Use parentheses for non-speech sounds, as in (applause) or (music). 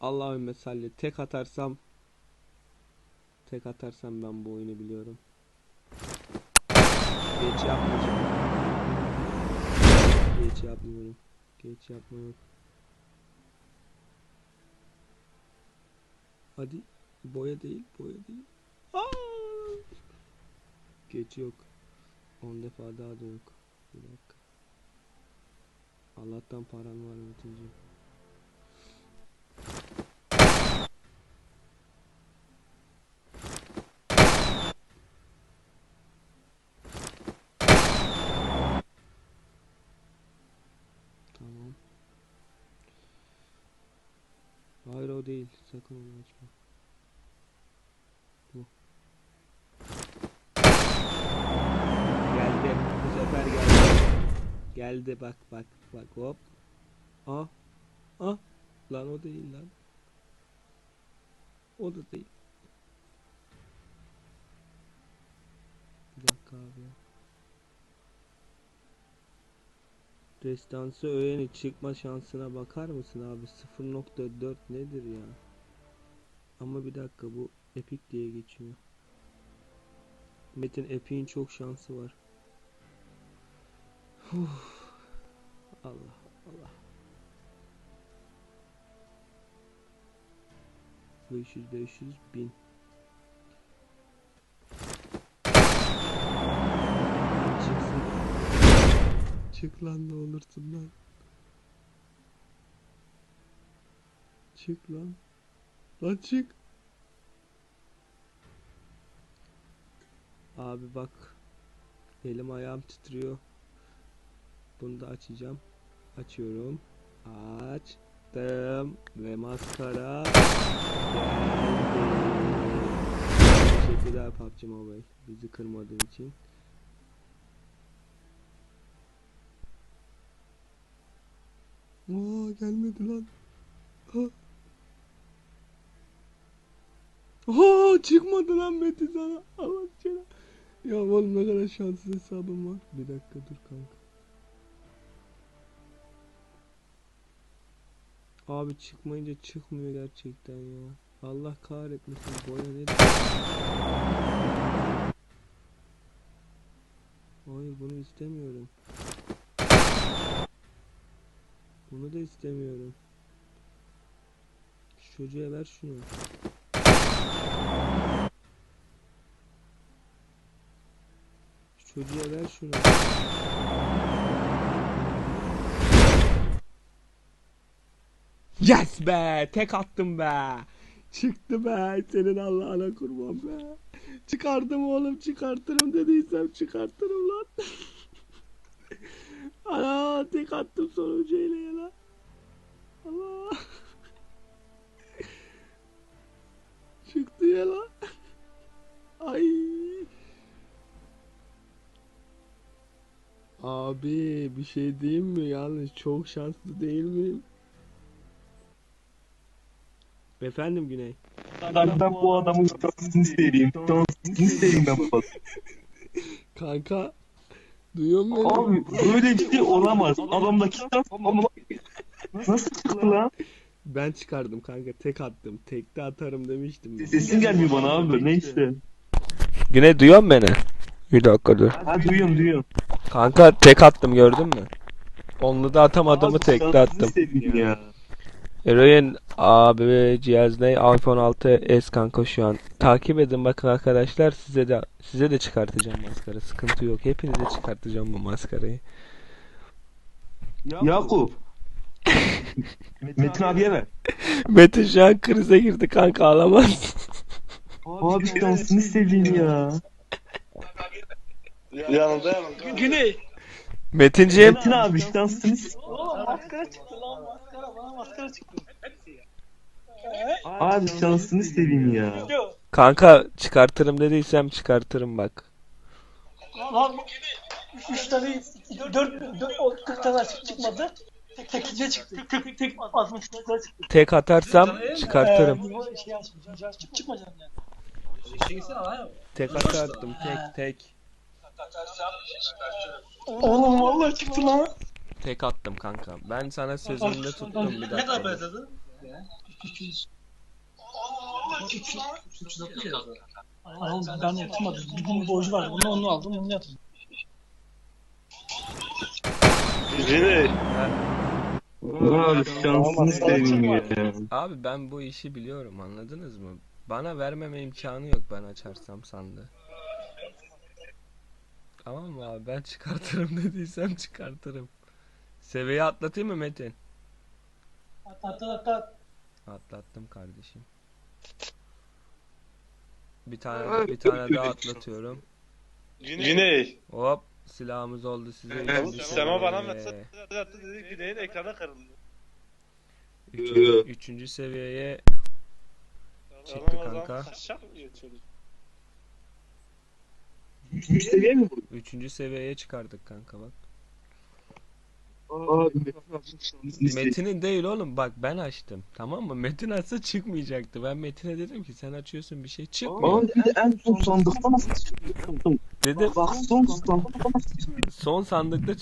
Allahümme salli. Tek atarsam tek atarsam ben bu oyunu biliyorum. Geç yapmayacağım. Geç yapmıyorum. Geç yapma yok. Hadi. Boya değil, boya değil. Aa! Geç yok. 10 defa daha da yok. Bir dakika. Allah'tan paran var Metinciğim. Tamam. Hayır o değil. Sakın onu açma. Bu. Geldi. Bu sefer geldi. Geldi bak bak bak hop. Ah. Ah. Lan o değil lan. O da değil. Bir dakika abi. Destansı öğeni çıkma şansına bakar mısın abi? 0.4 nedir ya? Ama bir dakika bu Epic diye geçiyor. Metin Epic'in çok şansı var. Uf. Allah Allah. 500 500 bin. Çık lan ne olursun lan. Çık lan. Lan çık. Abi bak. Elim ayağım titriyor. Bunu da açacağım. Açıyorum. Açtım. Ve maskara. Teşekkürler PUBG Mobile. Bizi kırmadığın için. Aa gelmedi lan. Ha. Aa çıkmadı lan Metin sana. Allah aşkına. Ya oğlum ne kadar şanssız hesabım var. Bir dakika dur kanka. Abi çıkmayınca çıkmıyor gerçekten ya. Allah kahretmesin boya nedir? Hayır bunu istemiyorum. Bunu da istemiyorum. Şu çocuğa ver şunu. Şu çocuğa ver şunu. Yes be! Tek attım be! Çıktı be! Senin Allah'ına kurban be! Çıkardım oğlum çıkartırım dediysem çıkartırım lan. (laughs) Ana tek attım sonucu ile ya lan. Allah. Çıktı ya lan. Ay. Abi bir şey diyeyim mi? Yalnız çok şanslı değil miyim? Efendim Güney. Ben, ben bu adamın şansını isteyeyim. Şansını isteyeyim ben adamın. Kanka. Duyuyor musun beni? Abi böyle bir şey olamaz. Adamdaki şans ama nasıl çıktı lan? Ben çıkardım kanka. Tek attım. Tekte atarım demiştim. Sesin gelmiyor bana abi. Neyse. Güney duyuyor musun beni? Bir dakika dur. Ha duyuyorum duyuyorum. Kanka tek attım gördün mü? Onlu da atamadığımı Abi, tekte şansını attım. ya. Eroin abi cihaz ne? iPhone 6s kanka şu an. Takip edin bakın arkadaşlar size de size de çıkartacağım maskara. Sıkıntı yok. Hepinize çıkartacağım bu maskarayı. Yakup. (laughs) Metin abiye ver. Metin şu an krize girdi kanka ağlamaz. Abi şansını isteyeyim ya. Yanında yanında. Güney. Metinciğim Metin abi şansını isteyeyim. Oğlum maskara çıktı lan maskara bana maskara çıktı. Abi şansını isteyeyim ya. Kanka çıkartırım dediysem çıkartırım bak. Lan üç, üç tane dört, dört o kırk tane çık- çıkmadı. Tek tekice çıktı. Kırk tek tek altmış tane çıktı. Tek atarsam çıkartırım. Ee, bu şey açmayacağım. Çık çıkmayacağım yani. Tek atardım tek tek. Oğlum vallahi çıktı lan. Tek attım kanka. Ben sana sözümde tuttum bir Ne kadar dakika. ödedin? 200. 360 yazdı. Ama ben yatırmadım. Bir gün borcu vardı. Bunu onu aldım, onu yatırdım. Cine. Abi şansını seveyim ya. Abi ben bu işi biliyorum anladınız mı? Bana vermeme imkanı yok ben açarsam sandı. Tamam mı abi ben çıkartırım (laughs) dediysem çıkartırım. Seviye atlatayım mı Metin? At at at at. Atlattım kardeşim. Bir tane bir tane daha atlatıyorum. Güney. Hop silahımız oldu size. Sema bana seviye. mesaj attı dedi Güney'in ekranı kırıldı. Üçüncü, üçüncü seviyeye Çıktı Adam o zaman kanka. Üçüncü seviye mi bu? üçüncü seviyeye çıkardık kanka bak. Abi Metin'in değil oğlum bak ben açtım tamam mı? Metin açsa çıkmayacaktı. Ben Metin'e dedim ki sen açıyorsun bir şey çıkmıyor. Abi bir de en son sandıkta nasıl çıktım? Dedim Bak son sandıkta nasıl çıktım? son sandıkta